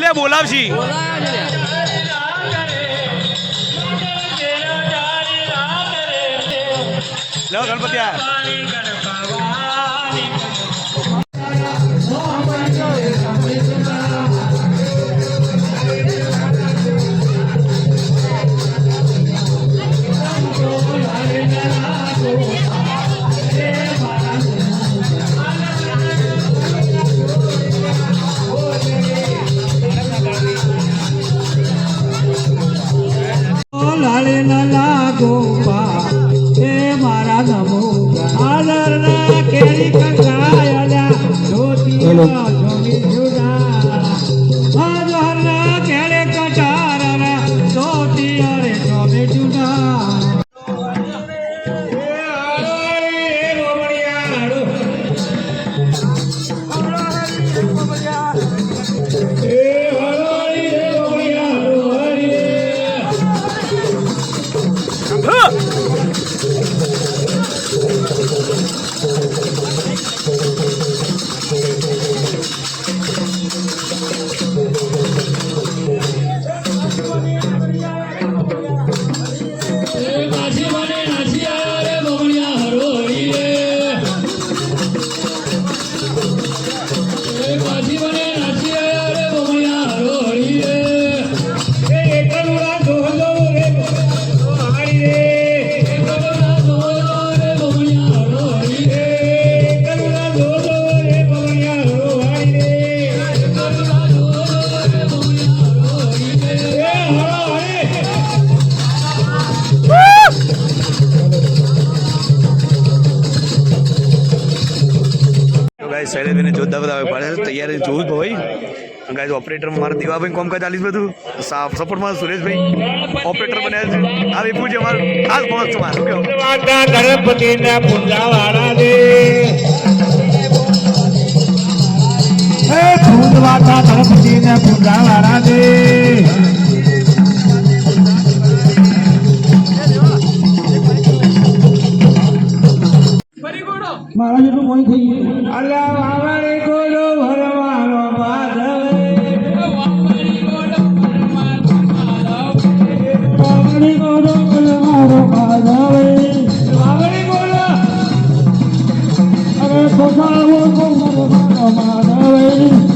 લે બોલાવશી લો ગણપતિ આ ગાય ઓપરેટર મારા દીવાભાઈ કોમ કાજ ચાલીસ બધું. સાફ સપોર્ટમાં સુરેશભાઈ. ઓપરેટર બન્યા છે. આ વિપુ છે અમારું. હાલ માણસ તમારે મારું કહો? માતા ગણપતિ ના પુંજા વાળા દે હે ભૂત માતા ગણપતિ ના દે મારા જેટલું કોઈ થઈ ગયું. Allah my power, power, power, power, power,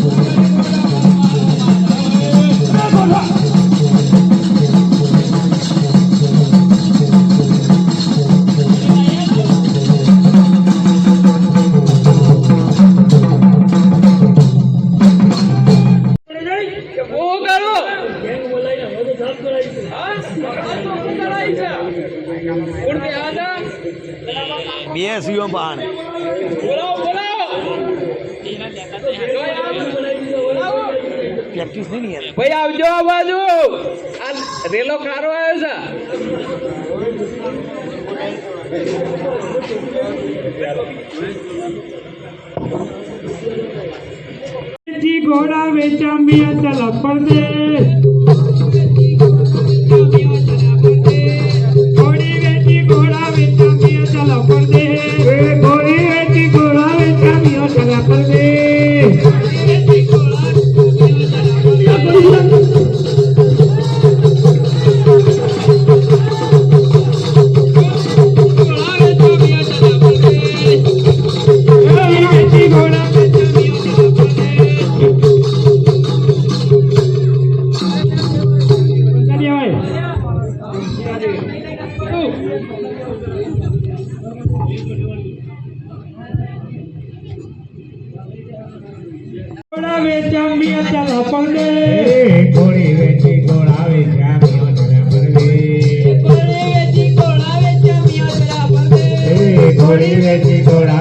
practice નહીં યાર. ભાઈ આવજો આ બાજુ. આ રેલો ખારો આવ્યો છે. ઘોડા વેચા મિયા ચલા પડદે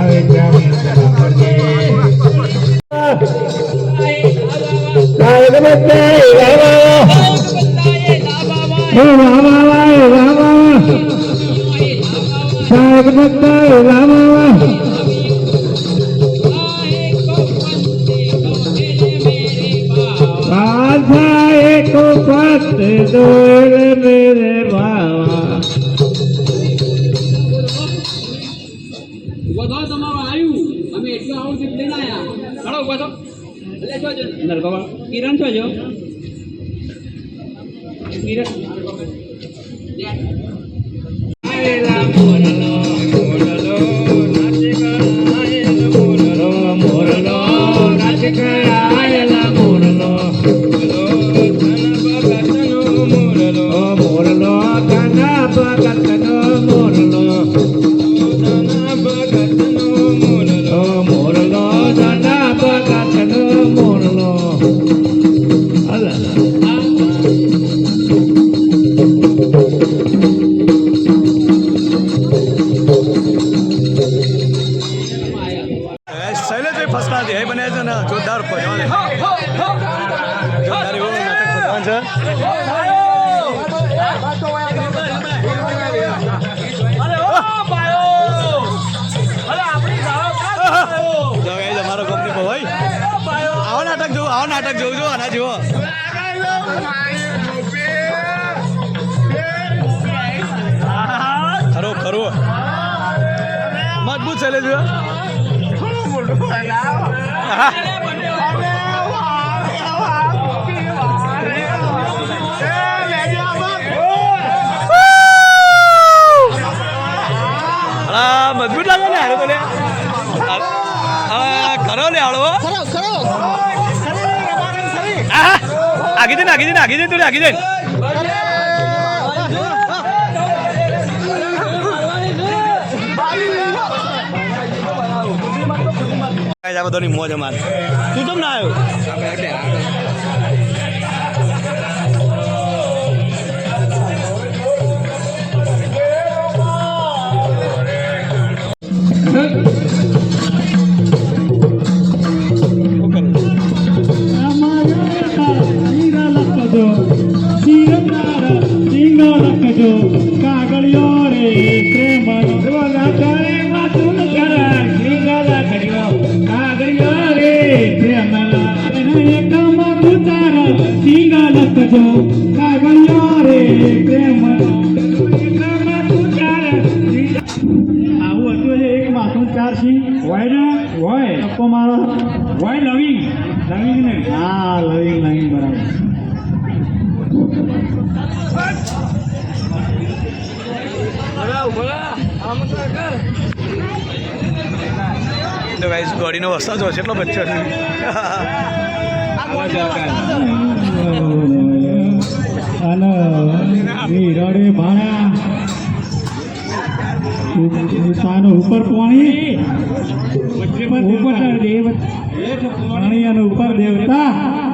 Bye. નરગોવાળ કિરણ છો જોરદાર પડ્યો જોરદાર એવું નાટક ભજવાન છે જો અમારો કંપની ભાઈ આવો નાટક જોવું આવો નાટક જોવું જો આના જેવો. ખરો ખરો. મજબૂત છે જોયા મજબૂત લાગે ને હારો તો લે આ કરો લે હાલો આહા, આગી આગી જઈને આગી જઈને થોડી આગી જઈને આ બધાની મોજ અમારે. તું કેમ ના આવ્યો? મારો હોય લવિંગ લવિંગ ને હા લવિંગ લવિંગ બરાબર તો ગાઈસ ગાડીનો વરસાદ જો કેટલો બચ્ચો છે અને હીરડે ભાણા. ઉપર પાણી. ઉપર પાણી ઉપર દેવતા.